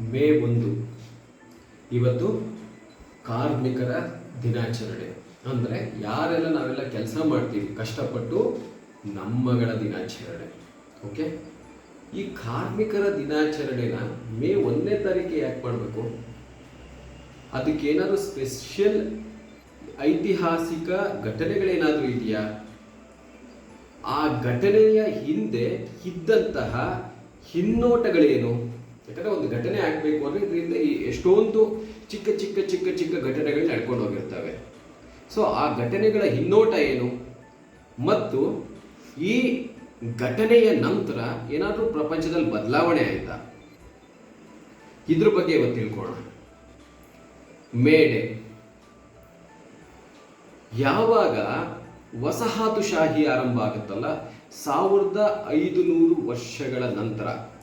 ಮೇ ಒಂದು. ಇವತ್ತು ಕಾರ್ಮಿಕರ ದಿನಾಚರಣೆ. ಅಂದರೆ ಯಾರೆಲ್ಲ ನಾವೆಲ್ಲ ಕೆಲಸ ಮಾಡ್ತೀವಿ, ಕಷ್ಟಪಟ್ಟು ನಮ್ಮಗಳ ದಿನಾಚರಣೆ. ಓಕೆ? ಈ ಕಾರ್ಮಿಕರ ದಿನಾಚರಣೆನ ಮೇ ಒಂದನೇ ತಾರೀಕು ಯಾಕೆ ಮಾಡಬೇಕು? ಅದಕ್ಕೆ ಏನಾದರೂ ಸ್ಪೆಷಲ್ ಐತಿಹಾಸಿಕ ಘಟನೆಗಳೇನಾದರೂ ಇದೆಯಾ? ಆ ಘಟನೆಯ ಹಿಂದೆ ಇದ್ದಂತಹ ಹಿನ್ನೋಟಗಳೇನು? ಯಾಕಂದ್ರೆ ಒಂದು ಘಟನೆ ಆಗಬೇಕು ಅಂದ್ರೆ ಇದರಿಂದ ಈ ಎಷ್ಟೊಂದು ಚಿಕ್ಕ ಚಿಕ್ಕ ಚಿಕ್ಕ ಚಿಕ್ಕ ಘಟನೆಗಳು ನಡ್ಕೊಂಡು ಹೋಗಿರ್ತವೆ. ಸೊ ಆ ಘಟನೆಗಳ ಹಿನ್ನೋಟ ಏನು? ಮತ್ತು ಈ ಘಟನೆಯ ನಂತರ ಏನಾದರೂ ಪ್ರಪಂಚದಲ್ಲಿ ಬದಲಾವಣೆ ಆಯ್ತಾ? ಇದ್ರ ಬಗ್ಗೆ ಇವತ್ತು ತಿಳ್ಕೊಳ್ಳೋಣ. ಮೇಡೆ. ಯಾವಾಗ ವಸಾಹತುಶಾಹಿ ಆರಂಭ ಆಗುತ್ತಲ್ಲ? ಸಾವಿರದ ಐದು ನೂರು ವರ್ಷಗಳ ನಂತರ.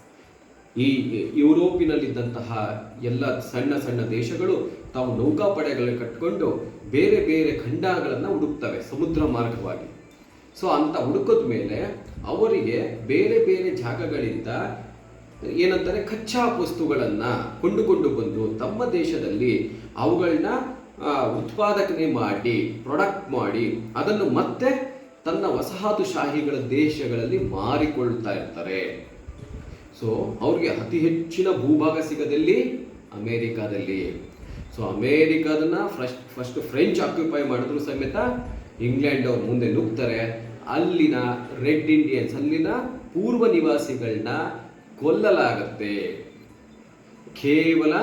ಈ ಯುರೋಪಿನಲ್ಲಿದ್ದಂತಹ ಎಲ್ಲ ಸಣ್ಣ ಸಣ್ಣ ದೇಶಗಳು ತಾವು ನೌಕಾಪಡೆಗಳನ್ನು ಕಟ್ಕೊಂಡು ಬೇರೆ ಬೇರೆ ಖಂಡಗಳನ್ನು ಹುಡುಕ್ತವೆ ಸಮುದ್ರ ಮಾರ್ಗವಾಗಿ. ಸೊ ಅಂತ ಹುಡುಕದ ಮೇಲೆ ಅವರಿಗೆ ಬೇರೆ ಬೇರೆ ಜಾಗಗಳಿಂದ ಏನಂತಾರೆ ಕಚ್ಚಾ ವಸ್ತುಗಳನ್ನು ಕೊಂಡುಕೊಂಡು ಬಂದು ತಮ್ಮ ದೇಶದಲ್ಲಿ ಅವುಗಳನ್ನ ಉತ್ಪಾದಕನೆ ಮಾಡಿ ಪ್ರೊಡಕ್ಟ್ ಮಾಡಿ ಅದನ್ನು ಮತ್ತೆ ತನ್ನ ವಸಾಹತುಶಾಹಿಗಳ ದೇಶಗಳಲ್ಲಿ ಮಾರಿಕೊಳ್ತಾ ಇರ್ತಾರೆ. ಸೊ ಅವ್ರಿಗೆ ಅತಿ ಹೆಚ್ಚಿನ ಭೂಭಾಗ ಸಿಗದಲ್ಲಿ ಅಮೇರಿಕಾದಲ್ಲಿ. ಸೊ ಅಮೇರಿಕಾದನ್ನ ಫಸ್ಟ್ ಫಸ್ಟ್ ಫ್ರೆಂಚ್ ಆಕ್ಯುಪೈ ಮಾಡಿದ್ರು ಸಮೇತ ಇಂಗ್ಲೆಂಡ್ ಅವ್ರು ಮುಂದೆ ನುಗ್ತಾರೆ. ಅಲ್ಲಿನ ರೆಡ್ ಇಂಡಿಯನ್ಸ್, ಅಲ್ಲಿನ ಪೂರ್ವ ನಿವಾಸಿಗಳನ್ನ ಕೊಲ್ಲಲಾಗತ್ತೆ. ಕೇವಲ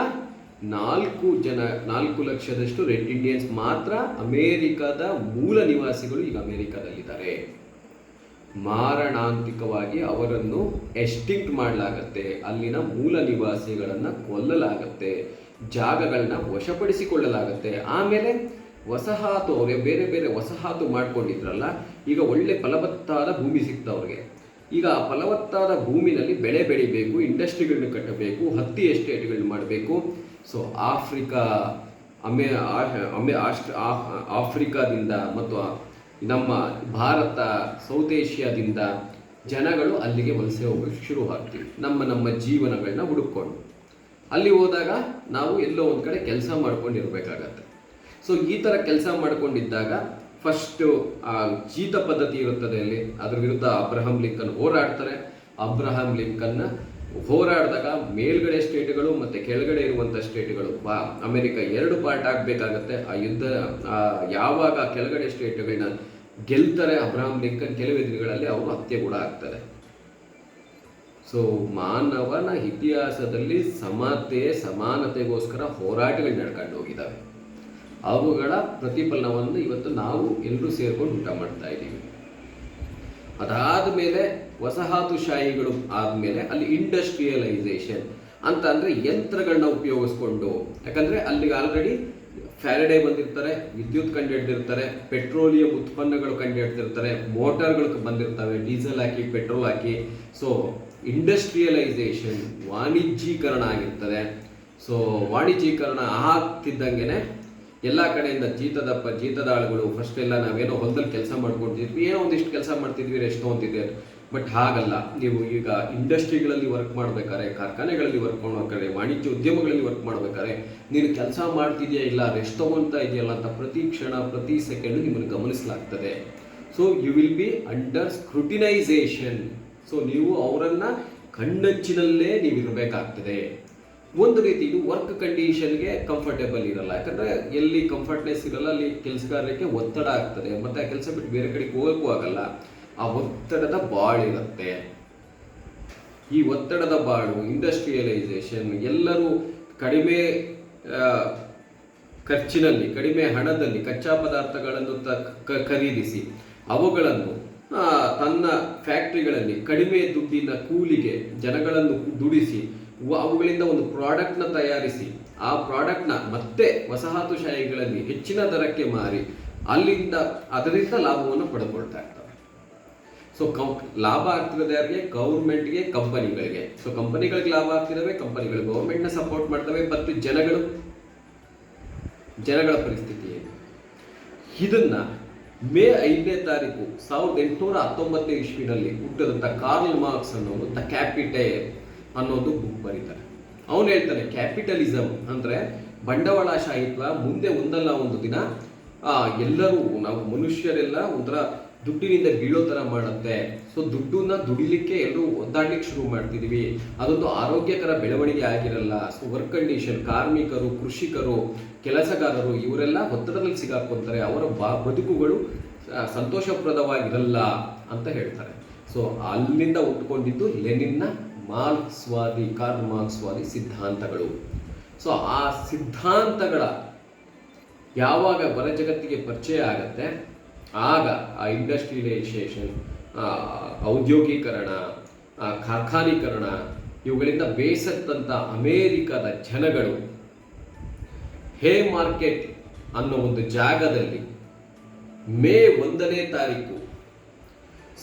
ನಾಲ್ಕು ಜನ, ನಾಲ್ಕು ಲಕ್ಷದಷ್ಟು ರೆಡ್ ಇಂಡಿಯನ್ಸ್ ಮಾತ್ರ ಅಮೇರಿಕಾದ ಮೂಲ ನಿವಾಸಿಗಳು ಈಗ ಅಮೇರಿಕಾದಲ್ಲಿದ್ದಾರೆ. ಮಾರಣಾಂತಿಕವಾಗಿ ಅವರನ್ನು ಎಸ್ಟಿಂಕ್ಟ್ ಮಾಡಲಾಗತ್ತೆ. ಅಲ್ಲಿನ ಮೂಲ ನಿವಾಸಿಗಳನ್ನು ಕೊಲ್ಲಲಾಗತ್ತೆ. ಜಾಗಗಳನ್ನ ವಶಪಡಿಸಿಕೊಳ್ಳಲಾಗತ್ತೆ. ಆಮೇಲೆ ವಸಾಹತು ಅವರಿಗೆ ಬೇರೆ ಬೇರೆ ವಸಾಹತು ಮಾಡ್ಕೊಂಡಿದ್ರಲ್ಲ, ಈಗ ಒಳ್ಳೆ ಫಲವತ್ತಾದ ಭೂಮಿ ಸಿಕ್ತ ಅವ್ರಿಗೆ. ಈಗ ಆ ಫಲವತ್ತಾದ ಭೂಮಿನಲ್ಲಿ ಬೆಳೆ ಬೆಳಿಬೇಕು ಇಂಡಸ್ಟ್ರಿಗಳನ್ನ ಕಟ್ಟಬೇಕು, ಹತ್ತಿ ಎಸ್ಟೇಟ್ಗಳನ್ನ ಮಾಡಬೇಕು. ಸೊ ಆಫ್ರಿಕಾ, ಅಮೆ ಆಫ್ರಿಕಾದಿಂದ ಮತ್ತು ನಮ್ಮ ಭಾರತ, ಸೌತ್ ಏಷ್ಯಾದಿಂದ ಜನಗಳು ಅಲ್ಲಿಗೆ ವಲಸೆ ಹೋಗಕ್ಕೆ ಶುರು ಆಗ್ತೀವಿ. ನಮ್ಮ ನಮ್ಮ ಜೀವನಗಳನ್ನ ಹುಡುಕೊಂಡು ಅಲ್ಲಿ ಹೋದಾಗ ನಾವು ಎಲ್ಲೋ ಒಂದು ಕಡೆ ಕೆಲಸ ಮಾಡ್ಕೊಂಡಿರ್ಬೇಕಾಗತ್ತೆ. ಸೊ ಈ ಥರ ಕೆಲಸ ಮಾಡ್ಕೊಂಡಿದ್ದಾಗ ಫಸ್ಟು ಆ ಜೀತ ಪದ್ಧತಿ ಇರುತ್ತದೆ ಅಲ್ಲಿ. ಅದ್ರ ವಿರುದ್ಧ ಅಬ್ರಹಂ ಲಿಂಕನ್ ಹೋರಾಡ್ತಾರೆ. ಅಬ್ರಹಂ ಲಿಂಕನ್ನ ಹೋರಾಡಿದಾಗ ಮೇಲ್ಗಡೆ ಸ್ಟೇಟ್ಗಳು ಮತ್ತೆ ಕೆಳಗಡೆ ಇರುವಂಥ ಸ್ಟೇಟ್ಗಳು, ಬಾ, ಅಮೆರಿಕ ಎರಡು ಪಾರ್ಟ್ ಆಗಬೇಕಾಗತ್ತೆ. ಆ ಯುದ್ಧ ಯಾವಾಗ ಕೆಳಗಡೆ ಸ್ಟೇಟ್ಗಳನ್ನ ಗೆಲ್ತಾರೆ ಅಬ್ರಾಹಂ ಲಿಂಕನ್, ಕೆಲವೇ ದಿನಗಳಲ್ಲಿ ಅವರು ಹತ್ಯೆ ಕೂಡ ಆಗ್ತಾರೆ. ಸೊ ಮಾನವನ ಇತಿಹಾಸದಲ್ಲಿ ಸಮತೆ ಸಮಾನತೆಗೋಸ್ಕರ ಹೋರಾಟಗಳು ನಡ್ಕೊಂಡು ಹೋಗಿದ್ದಾವೆ ಅವುಗಳ ಪ್ರತಿಫಲನವನ್ನು ಇವತ್ತು ನಾವು ಎಲ್ಲರೂ ಸೇರ್ಕೊಂಡು ಊಟ ಮಾಡ್ತಾ ಇದ್ದೀವಿ. ಅದಾದ ಮೇಲೆ ವಸಾಹತುಶಾಹಿಗಳು ಆದಮೇಲೆ ಅಲ್ಲಿ ಇಂಡಸ್ಟ್ರಿಯಲೈಸೇಷನ್ ಅಂತ ಅಂದರೆ ಯಂತ್ರಗಳನ್ನ ಉಪಯೋಗಿಸ್ಕೊಂಡು, ಯಾಕಂದ್ರೆ ಅಲ್ಲಿಗೆ ಆಲ್ರೆಡಿ ಫ್ಯಾರಡೇ ಬಂದಿರ್ತಾರೆ, ವಿದ್ಯುತ್ ಕಂಡುಹಿಡ್ದಿರ್ತಾರೆ ಪೆಟ್ರೋಲಿಯಂ ಉತ್ಪನ್ನಗಳು ಕಂಡುಹಿಡ್ದಿರ್ತಾರೆ ಮೋಟಾರ್ಗಳು ಬಂದಿರ್ತವೆ ಡೀಸೆಲ್ ಹಾಕಿ ಪೆಟ್ರೋಲ್ ಹಾಕಿ. ಸೊ ಇಂಡಸ್ಟ್ರಿಯಲೈಸೇಷನ್ ವಾಣಿಜ್ಯೀಕರಣ ಆಗಿರ್ತದೆ. ಸೊ ವಾಣಿಜ್ಯೀಕರಣ ಆಗ್ತಿದ್ದಂಗೆನೆ ಎಲ್ಲ ಕಡೆಯಿಂದ ಜೀತದ ಜೀತದಾಳುಗಳು ಫಸ್ಟ್ ಎಲ್ಲ ನಾವೇನೋ ಹೊಲದಲ್ಲಿ ಕೆಲಸ ಮಾಡ್ಕೊಂಡಿದ್ವಿ ಏನೋ ಒಂದಿಷ್ಟು ಕೆಲಸ ಮಾಡ್ತಿದ್ವಿ ರೆಸ್ಟ್ ಅಂತಿದೆ ಬಟ್ ಹಾಗಲ್ಲ. ನೀವು ಈಗ ಇಂಡಸ್ಟ್ರಿಗಳಲ್ಲಿ ವರ್ಕ್ ಮಾಡ್ಬೇಕಾರೆ ಕಾರ್ಖಾನೆಗಳಲ್ಲಿ ವರ್ಕ್ ಮಾಡ್ಬೇಕಾರೆ ವಾಣಿಜ್ಯ ಉದ್ಯಮಗಳಲ್ಲಿ ವರ್ಕ್ ಮಾಡ್ಬೇಕಾದ್ರೆ, ನೀನು ಕೆಲಸ ಮಾಡ್ತಿದ್ಯಾ ಇಲ್ಲ ರೆಸ್ಟ್ ತಗೊಂತಾ ಇದೆಯಲ್ಲ ಅಂತ ಪ್ರತಿ ಕ್ಷಣ, ಪ್ರತಿ ಸೆಕೆಂಡ್ ನಿಮ್ಮನ್ನು ಗಮನಿಸಲಾಗ್ತದೆ. So you will be under scrutinisation so ನೀವು ಅವರನ್ನು ಕಣ್ಣಂಚಿನಲ್ಲೇ ನೀವು ಇರಬೇಕಾಗ್ತದೆ ಒಂದು ರೀತಿ ಇದು ವರ್ಕ್ ಕಂಡೀಷನ್ಗೆ ಕಂಫರ್ಟೇಬಲ್ ಇರಲ್ಲ. ಯಾಕಂದ್ರೆ ಎಲ್ಲಿ ಕಂಫರ್ಟ್ನೆಸ್ ಇರಲ್ಲ, ಅಲ್ಲಿ ಕೆಲಸಗಾರರಿಗೆ ಒತ್ತಡ ಆಗ್ತದೆ. ಮತ್ತೆ ಆ ಕೆಲಸ ಬಿಟ್ಟು ಬೇರೆ ಕಡೆಗೆ ಹೋಗಕ್ಕೂ ಆಗಲ್ಲ. ಆ ಒತ್ತಡದ ಬಾಳಿರುತ್ತೆ ಈ ಒತ್ತಡದ ಬಾಳು ಇಂಡಸ್ಟ್ರಿಯಲೈಸೇಷನ್ ಎಲ್ಲರೂ ಕಡಿಮೆ ಖರ್ಚಿನಲ್ಲಿ, ಕಡಿಮೆ ಹಣದಲ್ಲಿ ಕಚ್ಚಾ ಪದಾರ್ಥಗಳನ್ನು ಖರೀದಿಸಿ ಅವುಗಳನ್ನು ತನ್ನ ಫ್ಯಾಕ್ಟ್ರಿಗಳಲ್ಲಿ ಕಡಿಮೆ ದುಡ್ಡಿನ ಕೂಲಿಗೆ ಜನಗಳನ್ನು ದುಡಿಸಿ ಅವುಗಳಿಂದ ಒಂದು ಪ್ರಾಡಕ್ಟ್ನ ತಯಾರಿಸಿ, ಆ ಪ್ರಾಡಕ್ಟ್ನ ಮತ್ತೆ ವಸಾಹತುಶಾಹಿಗಳಲ್ಲಿ ಹೆಚ್ಚಿನ ದರಕ್ಕೆ ಮಾರಿ, ಅಲ್ಲಿಂದ ಅದರಿಂದ ಲಾಭವನ್ನು ಪಡೆದುಕೊಳ್ತಾ ಇರ್ತಾರೆ ಸೊ ಕಂ, ಲಾಭ ಆಗ್ತಿರೋದು ಯಾರಿಗೆ? ಗೌರ್ಮೆಂಟ್ಗೆ ಕಂಪನಿಗಳಿಗೆ ಸೊ ಕಂಪನಿಗಳಿಗೆ ಲಾಭ ಆಗ್ತಿದಾವೆ ಕಂಪನಿಗಳು ಗೌರ್ಮೆಂಟ್ನ ಸಪೋರ್ಟ್ ಮಾಡ್ತವೆ ಮತ್ತು ಜನಗಳು? ಜನಗಳ ಪರಿಸ್ಥಿತಿ ಏನು? ಇದನ್ನ ಮೇ ಐದನೇ ತಾರೀಕು ಸಾವಿರದ ಎಂಟುನೂರ ಹತ್ತೊಂಬತ್ತನೇ ಇಸ್ವಿನಲ್ಲಿ ಹುಟ್ಟಿದಂಥ ಕಾರ್ಲ್ ಮಾರ್ಕ್ಸ್ ಅನ್ನೋರು ದ ಕ್ಯಾಪಿಟೇ ಅನ್ನೋದು ಬುಕ್ ಬರೀತಾರೆ. ಅವನು ಹೇಳ್ತಾನೆ ಕ್ಯಾಪಿಟಲಿಸಮ್ ಅಂದ್ರೆ ಬಂಡವಾಳಶಾಹಿತ್ವ ಮುಂದೆ ಒಂದಲ್ಲ ಒಂದು ದಿನ ಎಲ್ಲರೂ ನಾವು ಮನುಷ್ಯರೆಲ್ಲ ಒಂಥರ ದುಡ್ಡಿನಿಂದ ಬೀಳೋ ತರ ಮಾಡುತ್ತೆ. ಸೊ ದುಡ್ಡನ್ನ ದುಡಿಲಿಕ್ಕೆ ಎಲ್ಲರೂ ಒದ್ದಾಡ್ಲಿಕ್ಕೆ ಶುರು ಮಾಡ್ತಿದೀವಿ. ಅದೊಂದು ಆರೋಗ್ಯಕರ ಬೆಳವಣಿಗೆ ಆಗಿರಲ್ಲ. ಸೊ ವರ್ಕ್ ಕಂಡೀಷನ್ ಕಾರ್ಮಿಕರು, ಕೃಷಿಕರು, ಕೆಲಸಗಾರರು ಇವರೆಲ್ಲ ಒತ್ತಡದಲ್ಲಿ ಸಿಗಾಕೊಂತಾರೆ ಅವರ ಬಾ, ಬದುಕುಗಳು ಸಂತೋಷಪ್ರದವಾಗಿರಲ್ಲ ಅಂತ ಹೇಳ್ತಾರೆ. ಸೊ ಅಲ್ಲಿಂದ ಉಟ್ಕೊಂಡಿದ್ದು ಲೆನಿನ್ನ ಮಾರ್ಕ್ಸ್ವಾದಿ, ಕಾರ್ಲ್ ಮಾರ್ಕ್ಸ್ವಾದಿ ಸಿದ್ಧಾಂತಗಳು. ಸೊ ಆ ಸಿದ್ಧಾಂತಗಳ ಯಾವಾಗ ಹೊರ ಜಗತ್ತಿಗೆ ಪರಿಚಯ ಆಗತ್ತೆ? ಆಗ ಆ ಇಂಡಸ್ಟ್ರಿಯಲೈಸೇಷನ್ ಔದ್ಯೋಗೀಕರಣ ಕಾರ್ಖಾನೀಕರಣ, ಇವುಗಳಿಂದ ಬೇಸತ್ತಂತ ಅಮೇರಿಕದ ಜನಗಳು ಹೇ ಮಾರ್ಕೆಟ್ ಅನ್ನೋ ಒಂದು ಜಾಗದಲ್ಲಿ ಮೇ ಒಂದನೇ ತಾರೀಕು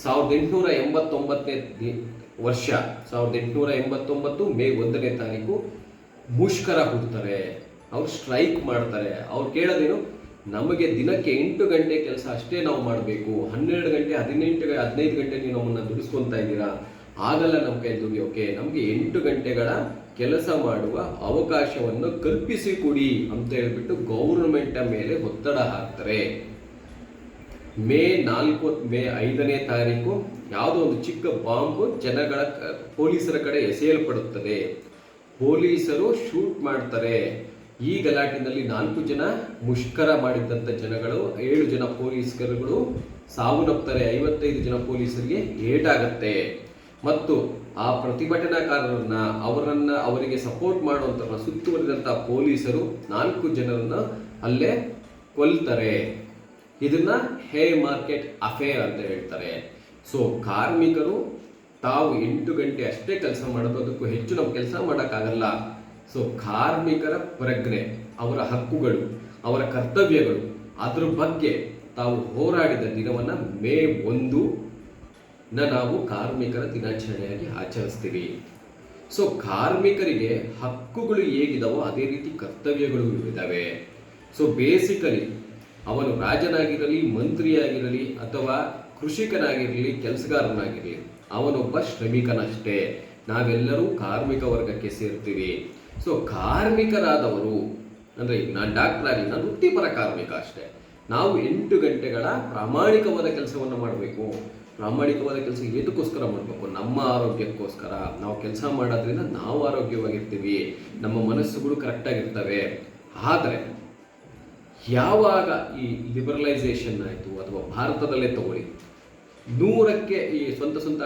ಸಾವಿರದ ಎಂಟುನೂರ ಎಂಬತ್ತೊಂಬತ್ತನೇ ವರ್ಷ ಸಾವಿರದ ಎಂಟುನೂರ ಎಂಬತ್ತೊಂಬತ್ತು ಮೇ ಒಂದನೇ ತಾರೀಕು ಮುಷ್ಕರ ಹುಡ್ತಾರೆ. ಅವ್ರು ಸ್ಟ್ರೈಕ್ ಮಾಡ್ತಾರೆ. ಅವ್ರು ಕೇಳೋದೇನು? ನಮಗೆ ದಿನಕ್ಕೆ ಎಂಟು ಗಂಟೆ ಕೆಲಸ ಅಷ್ಟೇ ನಾವು ಮಾಡಬೇಕು. ಹನ್ನೆರಡು ಗಂಟೆ, ಹದಿನೆಂಟು ಹದಿನೈದು ಗಂಟೆ ನೀವು ನಮ್ಮನ್ನು ದುಡಿಸ್ಕೊತಾ ಇದ್ದೀರಾ? ಆಗಲ್ಲ ನಮ್ಮ ಕೈ ದುಡಿಯೋಕೆ ನಮಗೆ ಎಂಟು ಗಂಟೆಗಳ ಕೆಲಸ ಮಾಡುವ ಅವಕಾಶವನ್ನು ಕಲ್ಪಿಸಿ ಕೊಡಿ ಅಂತ ಹೇಳ್ಬಿಟ್ಟು ಗೌರ್ಮೆಂಟ್ ಮೇಲೆ ಒತ್ತಡ ಹಾಕ್ತಾರೆ. ಮೇ ನಾಲ್ಕು, ಮೇ ಐದನೇ ತಾರೀಕು ಯಾವುದೋ ಒಂದು ಚಿಕ್ಕ ಬಾಂಬ್ ಜನಗಳ ಪೊಲೀಸರ ಕಡೆ ಎಸೆಯಲ್ಪಡುತ್ತದೆ. ಪೊಲೀಸರು ಶೂಟ್ ಮಾಡ್ತಾರೆ. ಈ ಗಲಾಟಿನಲ್ಲಿ ನಾಲ್ಕು ಜನ ಮುಷ್ಕರ ಮಾಡಿದ್ದಂಥ ಜನಗಳು, ಏಳು ಜನ ಪೊಲೀಸರುಗಳು ಸಾವನ್ನಪ್ತಾರೆ. ಐವತ್ತೈದು ಜನ ಪೊಲೀಸರಿಗೆ ಏಟಾಗತ್ತೆ. ಮತ್ತು ಆ ಪ್ರತಿಭಟನಾಕಾರರನ್ನ, ಅವರನ್ನ, ಅವರಿಗೆ ಸಪೋರ್ಟ್ ಮಾಡುವಂತಹ ಸುತ್ತುವರಿದಂತ ಪೊಲೀಸರು ನಾಲ್ಕು ಜನರನ್ನ ಅಲ್ಲೇ ಕೊಲ್ತಾರೆ. ಇದನ್ನ ಹೇ ಮಾರ್ಕೆಟ್ ಅಫೇರ್ ಅಂತ ಹೇಳ್ತಾರೆ. ಸೊ ಕಾರ್ಮಿಕರು ತಾವು ಎಂಟು ಗಂಟೆ ಅಷ್ಟೇ ಕೆಲಸ ಮಾಡೋದು, ಅದಕ್ಕೂ ಹೆಚ್ಚು ನಾವು ಕೆಲಸ ಮಾಡೋಕ್ಕಾಗಲ್ಲ. ಸೊ ಕಾರ್ಮಿಕರ ಪ್ರಜ್ಞೆ, ಅವರ ಹಕ್ಕುಗಳು, ಅವರ ಕರ್ತವ್ಯಗಳು, ಅದ್ರ ಬಗ್ಗೆ ತಾವು ಹೋರಾಡಿದ ದಿನವನ್ನು ಮೇ ಒಂದು ನ ನಾವು ಕಾರ್ಮಿಕರ ದಿನಾಚರಣೆಯಾಗಿ ಆಚರಿಸ್ತೀವಿ. ಸೊ ಕಾರ್ಮಿಕರಿಗೆ ಹಕ್ಕುಗಳು ಹೇಗಿದಾವೋ ಅದೇ ರೀತಿ ಕರ್ತವ್ಯಗಳು ಇದ್ದಾವೆ ಸೊ ಬೇಸಿಕಲಿ ಅವನು ರಾಜನಾಗಿರಲಿ, ಮಂತ್ರಿಯಾಗಿರಲಿ, ಅಥವಾ ಕೃಷಿಕನಾಗಿರಲಿ, ಕೆಲಸಗಾರನಾಗಿರಲಿ, ಅವನೊಬ್ಬ ಶ್ರಮಿಕನಷ್ಟೇ. ನಾವೆಲ್ಲರೂ ಕಾರ್ಮಿಕ ವರ್ಗಕ್ಕೆ ಸೇರ್ತೀವಿ. ಸೊ ಕಾರ್ಮಿಕರಾದವರು, ಅಂದ್ರೆ ನಾನು ಡಾಕ್ಟರ್ ಆಗಲಿ, ನಾನು ವೃತ್ತಿಪರ ಕಾರ್ಮಿಕ ಅಷ್ಟೇ. ನಾವು ಎಂಟು ಗಂಟೆಗಳ ಪ್ರಾಮಾಣಿಕವಾದ ಕೆಲಸವನ್ನು ಮಾಡಬೇಕು. ಪ್ರಾಮಾಣಿಕವಾದ ಕೆಲಸ ಏತಕ್ಕೋಸ್ಕರ ಮಾಡಬೇಕು? ನಮ್ಮ ಆರೋಗ್ಯಕ್ಕೋಸ್ಕರ. ನಾವು ಕೆಲಸ ಮಾಡೋದ್ರಿಂದ ನಾವು ಆರೋಗ್ಯವಾಗಿರ್ತೀವಿ. ನಮ್ಮ ಮನಸ್ಸುಗಳು ಕರೆಕ್ಟಾಗಿರ್ತವೆ. ಆದರೆ, ಯಾವಾಗ ಈ ಲಿಬರಲೈಸೇಷನ್ ಆಯಿತು, ಅಥವಾ ಭಾರತದಲ್ಲೇ ತಗೊಳ್ಳಿ ನೂರಕ್ಕೆ ಈ ಸ್ವಂತ ಸ್ವಂತ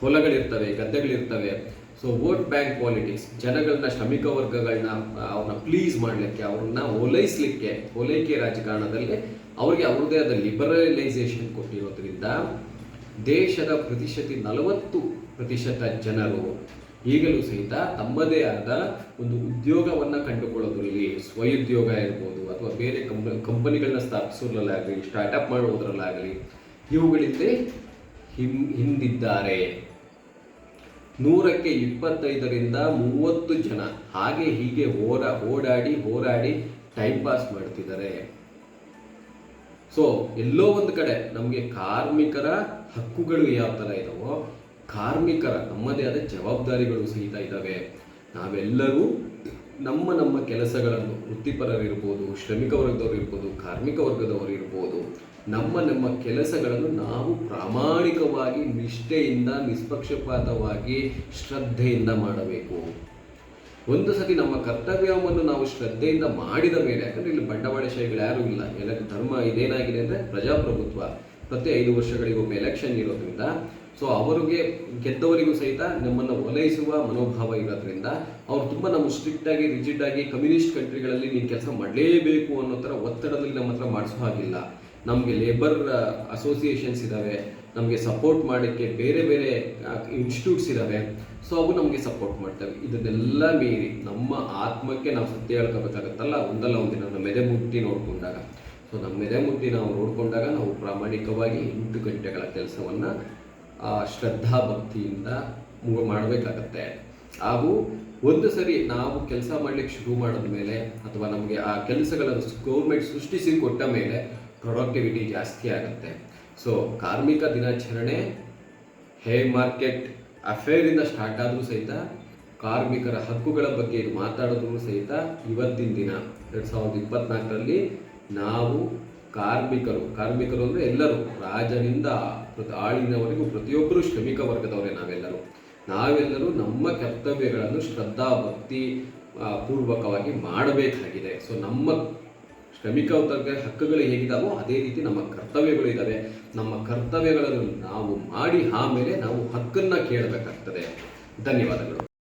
ಹೊಲಗಳಿರ್ತವೆ, ಗದ್ದೆಗಳಿರ್ತವೆ. ಸೊ ವೋಟ್ ಬ್ಯಾಂಕ್ ಪಾಲಿಟಿಕ್ಸ್ ಜನಗಳನ್ನ ಶ್ರಮಿಕ ವರ್ಗಗಳನ್ನ ಅವ್ರನ್ನ ಪ್ಲೀಸ್ ಮಾಡಲಿಕ್ಕೆ ಅವ್ರನ್ನ ಓಲೈಸ್ಲಿಕ್ಕೆ ಓಲೈಕೆ ರಾಜಕಾರಣದಲ್ಲಿ ಅವರಿಗೆ ಅವ್ರದೇ ಆದ ಲಿಬರಲೈಸೇಷನ್ ಕೊಟ್ಟಿರೋದ್ರಿಂದ ದೇಶದ ಪ್ರತಿಶತ ನಲವತ್ತು ಪ್ರತಿಶತ ಜನರು ಈಗಲೂ ಸಹಿತ ತಮ್ಮದೇ ಆದ ಒಂದು ಉದ್ಯೋಗವನ್ನ ಕಂಡುಕೊಳ್ಳೋದ್ರಲ್ಲಿ ಸ್ವಯುದ್ಯೋಗ ಇರ್ಬೋದು ಅಥವಾ ಬೇರೆ ಕಂಪ ಕಂಪನಿಗಳನ್ನ ಸ್ಥಾಪಿಸೋದ್ರಲ್ಲಾಗಲಿ ಸ್ಟಾರ್ಟಪ್ ಮಾಡುವುದರಲ್ಲಾಗಲಿ ಇವುಗಳಿಂದ ಹಿಂ, ಹಿಂದಿದ್ದಾರೆ. ನೂರಕ್ಕೆ ಇಪ್ಪತ್ತೈದರಿಂದ ಮೂವತ್ತು ಜನ ಹಾಗೆ ಹೀಗೆ ಹೋರಾ, ಓಡಾಡಿ, ಹೋರಾಡಿ ಟೈಮ್ ಪಾಸ್ ಮಾಡ್ತಿದ್ದಾರೆ. ಸೊ ಎಲ್ಲೋ ಒಂದು ಕಡೆ ನಮಗೆ ಕಾರ್ಮಿಕರ ಹಕ್ಕುಗಳು ಯಾವ ಥರ ಇದಾವೋ, ಕಾರ್ಮಿಕರ ನಮ್ಮದೇ ಆದ ಜವಾಬ್ದಾರಿಗಳು ಸಹಿತ ಇದ್ದಾವೆ ನಾವೆಲ್ಲರೂ ನಮ್ಮ ನಮ್ಮ ಕೆಲಸಗಳನ್ನು ವೃತ್ತಿಪರರಿರ್ಬೋದು, ಶ್ರಮಿಕ ವರ್ಗದವರು ಇರ್ಬೋದು ಕಾರ್ಮಿಕ ವರ್ಗದವರು ಇರ್ಬೋದು ನಮ್ಮ ನಮ್ಮ ಕೆಲಸಗಳನ್ನು ನಾವು ಪ್ರಾಮಾಣಿಕವಾಗಿ ನಿಷ್ಠೆಯಿಂದ, ನಿಷ್ಪಕ್ಷಪಾತವಾಗಿ ಶ್ರದ್ಧೆಯಿಂದ ಮಾಡಬೇಕು. ಒಂದು ಸತಿ ನಮ್ಮ ಕರ್ತವ್ಯವನ್ನು ನಾವು ಶ್ರದ್ಧೆಯಿಂದ ಮಾಡಿದ ಮೇಲೆ, ಯಾಕಂದ್ರೆ ಇಲ್ಲಿ ಬಂಡವಾಳಶಾಹಿಗಳು ಯಾರೂ ಇಲ್ಲ. ಎಲ್ಲ ಧರ್ಮ ಇದೇನಾಗಿದೆ ಅಂದ್ರೆ ಪ್ರಜಾಪ್ರಭುತ್ವ. ಪ್ರತಿ ಐದು ವರ್ಷಗಳಿಗೊಮ್ಮೆ ಎಲೆಕ್ಷನ್ ಇರೋದ್ರಿಂದ ಸೊ ಅವರಿಗೆ ಗೆದ್ದವರಿಗೂ ಸಹಿತ ನಮ್ಮನ್ನು ಒಲೈಸುವ ಮನೋಭಾವ ಇರೋದ್ರಿಂದ, ಅವ್ರು ತುಂಬ ನಮ್ಮ ಸ್ಟ್ರಿಕ್ಟ್ ಆಗಿ ರಿಜಿಡ್ ಆಗಿ ಕಮ್ಯುನಿಸ್ಟ್ ಕಂಟ್ರಿಗಳಲ್ಲಿ ನೀನು ಕೆಲಸ ಮಾಡಲೇಬೇಕು ಅನ್ನೋ ಥರ ಒತ್ತಡದಲ್ಲಿ ನಮ್ಮ ಹತ್ರ ಮಾಡಿಸೋ ಹಾಗಿಲ್ಲ. ನಮಗೆ ಲೇಬರ್ ಅಸೋಸಿಯೇಷನ್ಸ್ ಇದ್ದಾವೆ ನಮಗೆ ಸಪೋರ್ಟ್ ಮಾಡೋಕ್ಕೆ ಬೇರೆ ಬೇರೆ ಇನ್ಸ್ಟಿಟ್ಯೂಟ್ಸ್ ಇದ್ದಾವೆ ಸೊ ಅವು ನಮಗೆ ಸಪೋರ್ಟ್ ಮಾಡ್ತವೆ. ಇದನ್ನೆಲ್ಲ ಮೀರಿ ನಮ್ಮ ಆತ್ಮಕ್ಕೆ ನಾವು ಸತ್ಯ ಹೇಳ್ಕೋಬೇಕಾಗತ್ತಲ್ಲ? ಒಂದಲ್ಲ ಒಂದಿನ ನಮ್ಮ ಮೆದೆ ಮುಟ್ಟಿ ನೋಡಿಕೊಂಡಾಗ. ಸೊ ನಮ್ಮ ಮೆದೆ ಮುಟ್ಟಿ ನಾವು ನೋಡಿಕೊಂಡಾಗ ನಾವು ಪ್ರಾಮಾಣಿಕವಾಗಿ ಎಂಟು ಗಂಟೆಗಳ ಕೆಲಸವನ್ನು ಶ್ರದ್ಧಾ ಭಕ್ತಿಯಿಂದ ಮಾಡಬೇಕಾಗತ್ತೆ. ಹಾಗೂ ಒಂದು ಸರಿ ನಾವು ಕೆಲಸ ಮಾಡಲಿಕ್ಕೆ ಶುರು ಮಾಡಿದ ಮೇಲೆ ಅಥವಾ ನಮಗೆ ಆ ಕೆಲಸಗಳನ್ನು ಗೌರ್ಮೆಂಟ್ ಸೃಷ್ಟಿಸಿ ಕೊಟ್ಟ ಮೇಲೆ ಪ್ರೊಡಕ್ಟಿವಿಟಿ ಜಾಸ್ತಿ ಆಗುತ್ತೆ. ಸೊ ಕಾರ್ಮಿಕ ದಿನಾಚರಣೆ ಹೇ ಮಾರ್ಕೆಟ್ ಅಫೇರಿಂದ ಸ್ಟಾರ್ಟ್ ಆದರೂ ಸಹಿತ, ಕಾರ್ಮಿಕರ ಹಕ್ಕುಗಳ ಬಗ್ಗೆ ಮಾತಾಡಿದ್ರು ಸಹಿತ ಇವತ್ತಿನ ದಿನ, ಎರಡು ಸಾವಿರದ ಇಪ್ಪತ್ನಾಲ್ಕರಲ್ಲಿ ನಾವು ಕಾರ್ಮಿಕರು ಕಾರ್ಮಿಕರು ಅಂದರೆ ಎಲ್ಲರೂ, ರಾಜನಿಂದ ಆಳಿನವರೆಗೂ ಪ್ರತಿಯೊಬ್ಬರು ಶ್ರಮಿಕ ವರ್ಗದವರೇ ನಾವೆಲ್ಲರೂ. ನಾವೆಲ್ಲರೂ ನಮ್ಮ ಕರ್ತವ್ಯಗಳನ್ನು ಶ್ರದ್ಧಾ ಭಕ್ತಿ ಪೂರ್ವಕವಾಗಿ ಮಾಡಬೇಕಾಗಿದೆ. ಸೊ ನಮ್ಮ ಶ್ರಮಿಕ ಹಕ್ಕುಗಳು ಹೇಗಿದಾವೋ ಅದೇ ರೀತಿ ನಮ್ಮ ಕರ್ತವ್ಯಗಳು ಇದ್ದಾವೆ ನಮ್ಮ ಕರ್ತವ್ಯಗಳನ್ನು ನಾವು ಮಾಡಿ ಆಮೇಲೆ ನಾವು ಹಕ್ಕನ್ನು ಕೇಳಬೇಕಾಗ್ತದೆ. ಧನ್ಯವಾದಗಳು.